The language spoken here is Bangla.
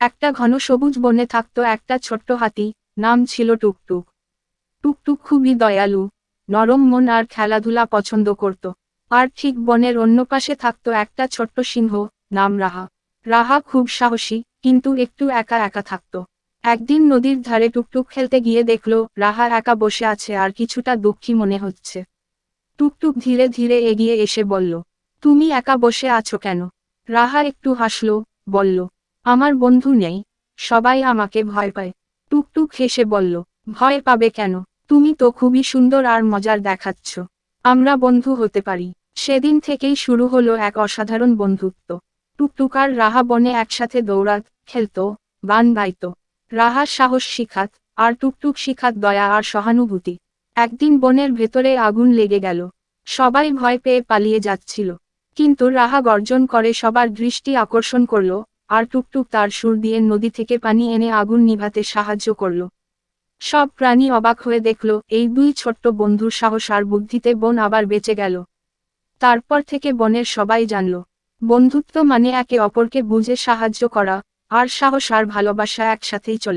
একটা ঘন সবুজ বনে থাকত একটা ছোট্ট হাতি, নাম ছিল টুকটুক। টুকটুক খুবই দয়ালু, নরম মন আর খেলাধুলা পছন্দ করত। আর ঠিক বনের অন্য পাশে থাকত একটা ছোট্ট সিংহ, নাম রাহা। রাহা খুব সাহসী, কিন্তু একটু একা একা থাকত। একদিন নদীর ধারে টুকটুক খেলতে গিয়ে দেখল, রাহা একা বসে আছে আর কিছুটা দুঃখী মনে হচ্ছে। টুকটুক ধীরে ধীরে এগিয়ে এসে বলল, তুমি একা বসে আছো কেন? রাহা একটু হাসল, বলল আমার বন্ধু নেই। সবাই আমাকে ভয় পায়। টুকটুক হেসে বলল, ভয় পাবে কেন? তুমি তো খুবই সুন্দর আর মজার দেখাচ্ছ। আমরা বন্ধু হতে পারি। সেদিন থেকেই শুরু হলো এক অসাধারণ বন্ধুত্ব। টুকটুক আর রাহা বনে একসাথে দৌড়াত, খেলত, বান গাইত রাহা সাহস শিখাত, আর টুকটুক শিখাত দয়া আর সহানুভূতি। একদিন বনের ভেতরে আগুন লেগে গেল। সবাই ভয় পেয়ে পালিয়ে যাচ্ছিল। কিন্তু রাহা গর্জন করে সবার দৃষ্টি আকর্ষণ করল আর টুকটুক তার সুর দিয়ে নদী থেকে পানি এনে আগুন নিভাতে সাহায্য করল। সব প্রাণী অবাক হয়ে দেখল, এই দুই ছোট্ট বন্ধুর সাহস আর বুদ্ধিতে বোন আবার বেঁচে গেল। তারপর থেকে বনের সবাই জানল, বন্ধুত্ব মানে একে অপরকে বুঝে সাহায্য করা, আর সাহস আর ভালোবাসা একসাথেই চলে।